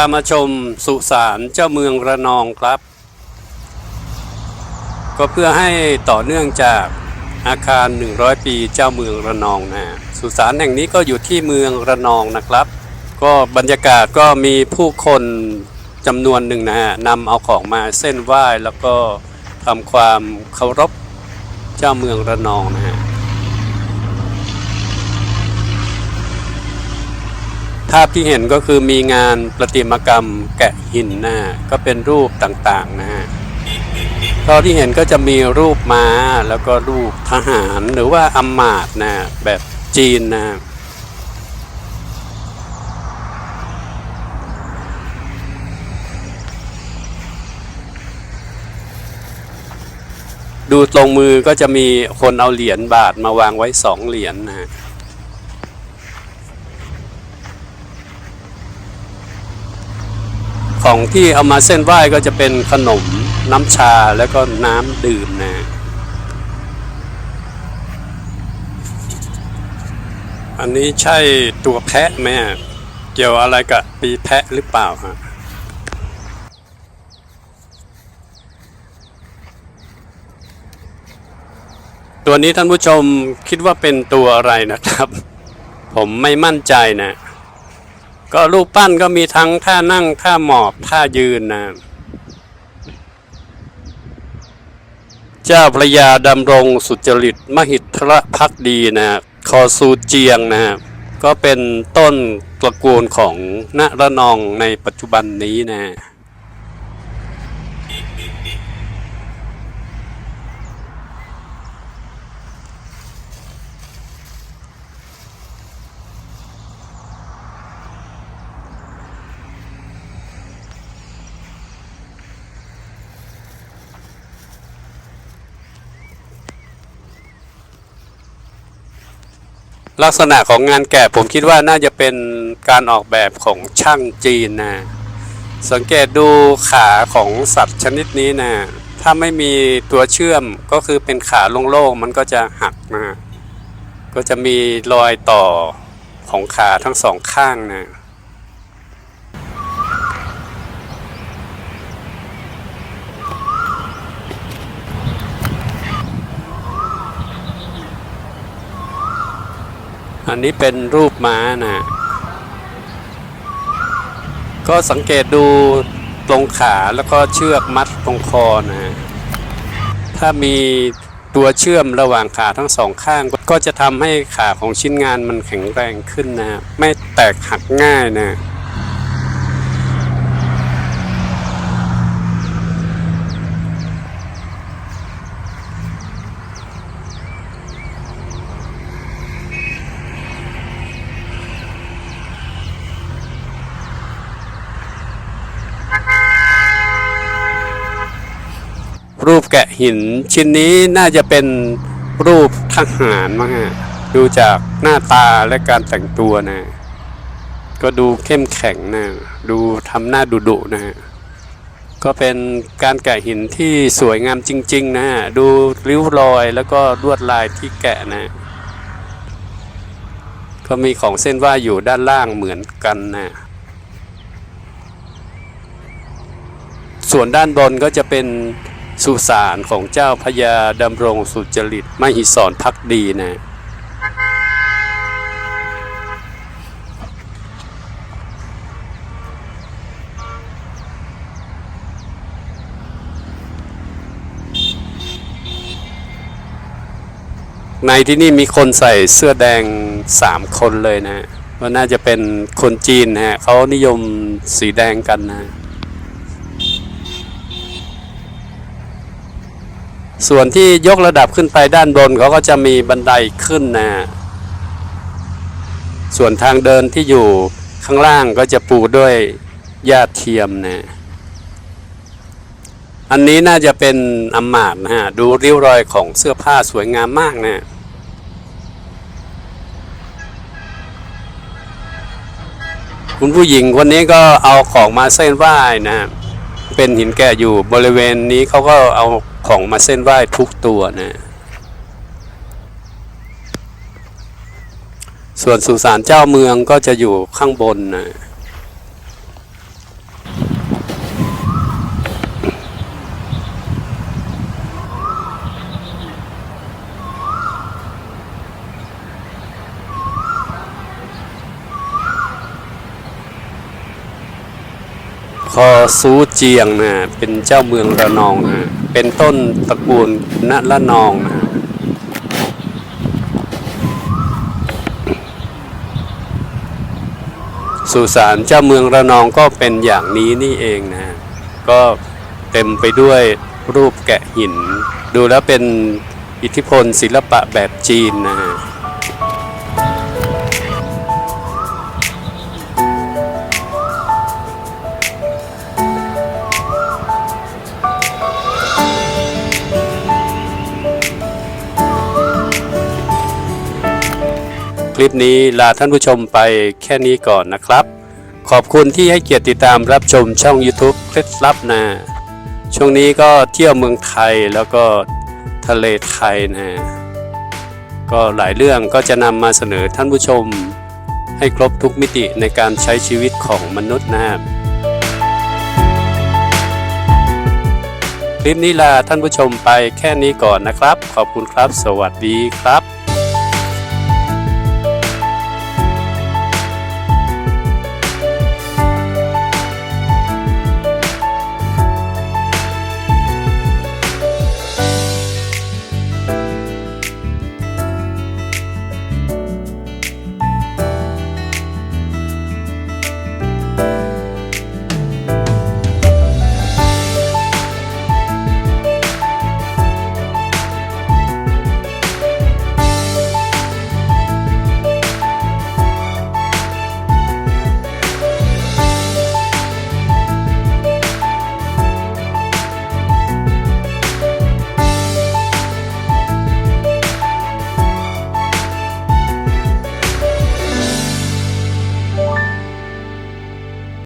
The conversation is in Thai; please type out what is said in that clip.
ามาชมสุสานเจ้าเมืองระนองครับ ก็เพื่อให้ต่อเนื่องจากอาคาร 100 ปีเจ้าเมืองระนองนะสุสานแห่งนี้ก็อยู่ที่เมืองระนองนะครับ ก็บรรยากาศก็มีผู้คนจำนวนหนึ่งนะฮะนำเอาของมาเส้นไหว้แล้วก็ทำความเคารพเจ้าเมืองระนองนะฮะ ภาพที่เห็นก็คือมีงานประติมากรรมแกะหินนะก็เป็นรูปต่างๆนะฮะตอนที่เห็นก็จะมีรูปม้าแล้วก็รูปทหารหรือว่าอำมาตนะแบบจีนนะดูตรงมือก็จะมีคนเอาเหรียญบาทมาวางไว้สองเหรียญนะฮะ ของที่เอามาเส้นไหว้ก็จะเป็นขนมน้ำชาแล้วก็น้ำดื่มนะอันนี้ใช่ตัวแพะไหมเกี่ยวอะไรกับปีแพะหรือเปล่าฮะตัวนี้ท่านผู้ชมคิดว่าเป็นตัวอะไรนะครับ ผมไม่มั่นใจนะ ก็รูปปั้นก็มีทั้งท่านั่งท่าหมอบท่ายืนนะ เจ้าพระยาดำรงสุจริตมหิทรพักดีนะคอซูเจียงนะก็เป็นต้นตระกูลของณระนองในปัจจุบันนี้นะ ลักษณะของงานแกะผมคิดว่าน่าจะเป็นการออกแบบของช่างจีนนะสังเกตดูขาของสัตว์ชนิดนี้นะถ้าไม่มีตัวเชื่อมก็คือเป็นขาโล่งๆมันก็จะหักนะก็จะมีรอยต่อของขาทั้งสองข้างนะ อันนี้เป็นรูปม้านะก็สังเกตดูตรงขาแล้วก็เชือกมัดตรงคอนะ ถ้ามีตัวเชื่อมระหว่างขาทั้งสองข้าง ก็จะทำให้ขาของชิ้นงานมันแข็งแรงขึ้นนะ ไม่แตกหักง่ายนะ รูปแกะหินชิ้นนี้น่าจะเป็นรูปทหารมั้งฮะดูจากหน้าตาและการแต่งตัวนะ ก็ดูเข้มแข็งนะ ดูทำหน้าดุดุนะฮะก็เป็นการแกะหินที่สวยงามจริง ๆ นะฮะ ดูริ้วรอยแล้วก็ลวดลายที่แกะนะ ก็มีของเส้นว่าอยู่ด้านล่างเหมือนกันนะ ส่วนด้านบนก็จะเป็น สุสานของเจ้าพญาดำรงสุจริตมหิศรพักดีนะในที่นี่มีคนใส่เสื้อแดงสามคนเลยนะก็น่าจะเป็นคนจีนนะฮะเขานิยมสีแดงกันนะ ส่วนที่ยกระดับขึ้นไปด้านบนเขาก็จะมีบันไดขึ้นนะส่วนทางเดินที่อยู่ข้างล่างก็จะปูด้วยหญ้าเทียมนะอันนี้น่าจะเป็นอำมาตนะฮะดูริ้วรอยของเสื้อผ้าสวยงามมากนะคุณผู้หญิงคนนี้ก็เอาของมาเส้นไหว้นะเป็นหินแกะอยู่บริเวณนี้เขาก็เอา ของมาเส้นไหว้ทุกตัวนะส่วนสุสานเจ้าเมืองก็จะอยู่ข้างบนนะ คอซูเจียงนะเป็นเจ้าเมืองระนองนะเป็นต้นตระกูลณละนองนะสุสานเจ้าเมืองระนองก็เป็นอย่างนี้นี่เองนะก็เต็มไปด้วยรูปแกะหิน ดูแล้วเป็นอิทธิพลศิลปะแบบจีนนะฮะ คลิปนี้ลาท่านผู้ชมไปแค่นี้ก่อนนะครับ ขอบคุณที่ให้เกียรติติดตามรับชมช่อง YouTube เคล็ดลับนะช่วงนี้ก็เที่ยวเมืองไทยแล้วก็ทะเลไทยนะ ก็หลายเรื่องก็จะนำมาเสนอท่านผู้ชม ให้ครบทุกมิติในการใช้ชีวิตของมนุษย์นะครับคลิปนี้ลาท่านผู้ชมไปแค่นี้ก่อนนะครับ ขอบคุณครับ สวัสดีครับ